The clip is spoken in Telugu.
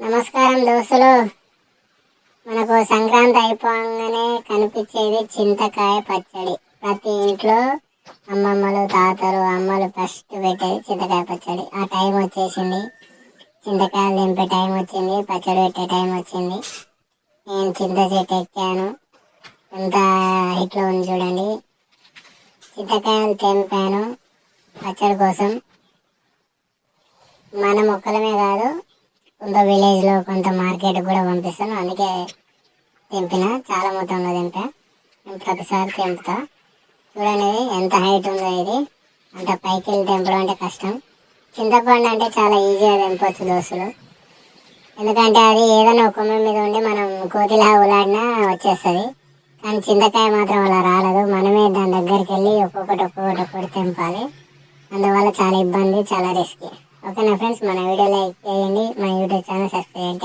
నమస్కారం దోస్తులు. మనకు సంక్రాంతి అయిపోగానే కనిపించేది చింతకాయ పచ్చడి. ప్రతి ఇంట్లో అమ్మమ్మలు తాతలు అమ్మలు ఫస్ట్ పెట్టేది చింతకాయ పచ్చడి. ఆ టైం వచ్చేసింది. చింతకాయలు దింపే టైం వచ్చింది పచ్చడి పెట్టే టైం వచ్చింది. నేను చింత చెట్టు ఎక్కాను. ఎంత హైట్లో ఉంది చూడండి. చింతకాయలు తెంపాను పచ్చడి కోసం. మన మొక్కలమే కాదు కొంత విలేజ్లో కొంత మార్కెట్ కూడా పంపిస్తాను. అందుకే తెంపిన చాలా మొత్తంలో తెంపా. నేను ప్రతిసారి తెంపుతా. చూడండి ఎంత హైట్ ఉందో ఇది. అంత పైకి వెళ్ళి తెంపడం అంటే కష్టం. చింతపండు అంటే చాలా ఈజీగా తెంపవచ్చు దోస్తులు. ఎందుకంటే అది ఏదైనా ఒక కొమ్మ మీద ఉండి మనం కోతిలా ఉలాడినా వచ్చేస్తుంది. కానీ చింతకాయ మాత్రం అలా రాలేదు. మనమే దాని దగ్గరికి వెళ్ళి ఒక్కొక్కటి ఒక్కొక్కటి ఒక్కొక్కటి తెంపాలి. అందువల్ల చాలా ఇబ్బంది చాలా రిస్క్ ఓకేనా ఫ్రెండ్స్ మన వీడియో లైక్ చేయండి మన యూట్యూబ్ ఛానల్ సబ్స్క్రైబ్ చేయండి.